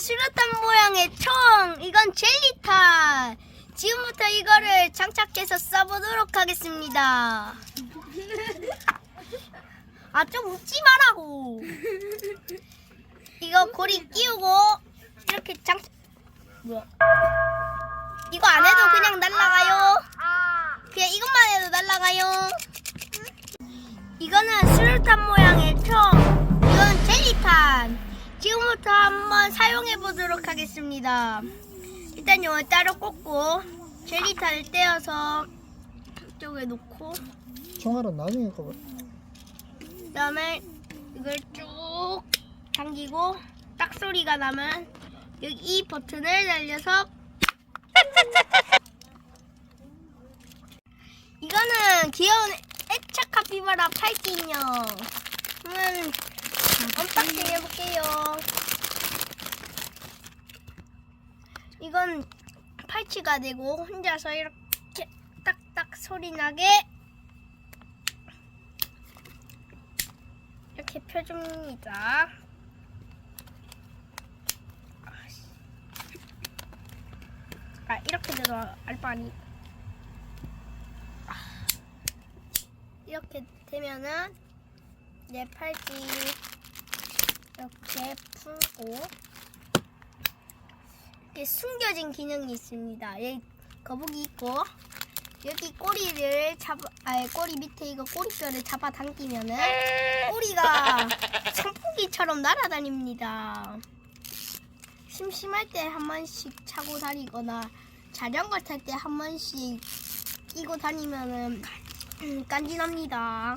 수류탄 모양의 총. 이건 젤리탄. 지금부터 이거를 장착해서 써보도록 하겠습니다. 아, 좀 웃지 말라고. 이거 고리 끼우고, 이렇게 장착, 뭐야. 이거 안 해도 그냥 날아가요. 그냥 이것만 해도 날아가요. 이거는 수류탄 모양 한번 사용해 보도록 하겠습니다. 일단 이걸 따로 꽂고 젤리탄을 떼어서 이쪽에 놓고 총알은 나중에 꺼봐. 그다음에 이걸 쭉 당기고 딱 소리가 나면 여기 이 버튼을 날려서 이거는 귀여운 액차 카피바라 팔찌 인형. 한번 언박싱 해볼게요. 이건 팔찌가 되고 혼자서 이렇게 딱딱 소리 나게 이렇게 펴줍니다. 아 이렇게 들어 알바니. 이렇게 되면은 내 팔찌 이렇게 풀고 이렇게 숨겨진 기능이 있습니다. 여기 거북이 있고 여기 꼬리를 잡아 아니 꼬리 밑에 이거 꼬리뼈를 잡아 당기면은 꼬리가 선풍기처럼 날아다닙니다. 심심할 때 한 번씩 차고 다니거나 자전거 탈 때 한 번씩 끼고 다니면은 음, 깐진합니다.